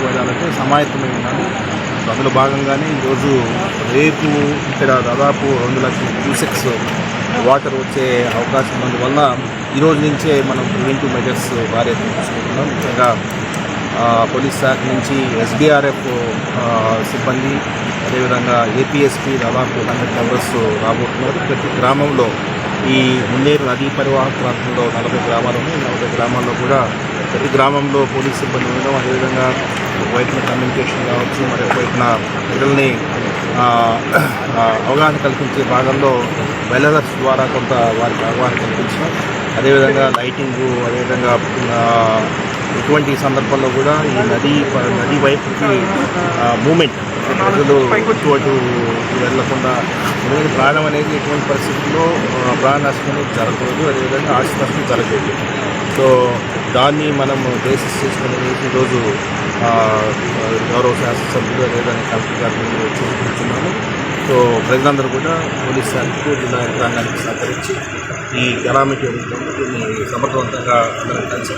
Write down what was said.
ముందుకు వెళ్ళాలంటే సమాయత్తమై ఉన్నాను అందులో భాగంగానే ఈరోజు రేపు ఇక్కడ దాదాపు రెండు లక్షల క్యూసెక్స్ వాటర్ వచ్చే అవకాశం ఉన్నందువల్ల ఈరోజు నుంచే మనం ప్రివెంటివ్ మెజర్స్ భారీ తీసుకుంటున్నాం ముఖ్యంగా పోలీస్ శాఖ నుంచి ఎస్డిఆర్ఎఫ్ సిబ్బంది అదేవిధంగా ఏపీఎస్పీ దాదాపు హండ్రెడ్ మెంబర్స్ రాబోతున్నారు. ప్రతి గ్రామంలో ఈ మున్నేరు నదీ పరివాహక ప్రాంతంలో నలభై గ్రామాలు ఉన్నాయి. నలభై గ్రామాల్లో కూడా ప్రతి గ్రామంలో పోలీస్ సిబ్బంది ఉండడం అదేవిధంగా వైపున కమ్యూనికేషన్ కావచ్చు మరి వైపున ప్రజల్ని అవగాహన కల్పించే భాగంలో వెల్లర్స్ ద్వారా కొంత వారికి అవగాహన కల్పించడం అదేవిధంగా లైటింగు అదేవిధంగా ఇటువంటి సందర్భంలో కూడా ఈ నది నది వైపుకి మూమెంట్ ప్రజలు ఇటు అటు వెళ్ళకుండా ఎందుకంటే ప్రాణం అనేది ఎటువంటి పరిస్థితుల్లో ప్రాణ నష్టం జరగకూడదు అదేవిధంగా ఆస్తి నష్టం జరగకూడదు. సో దాన్ని మనం బేసిస్ చేసుకుని ఈరోజు ఆ, గౌరవ శాసనసభ్యులు అదేవిధంగా కలెక్టర్ గారి ముందు వచ్చి సో ప్రజలందరూ కూడా పోలీస్ శాఖకు జిల్లా యంత్రాంగానికి సహకరించి ఈ కరామిటీ దీన్ని సమర్థవంతంగా అందరం కలిసి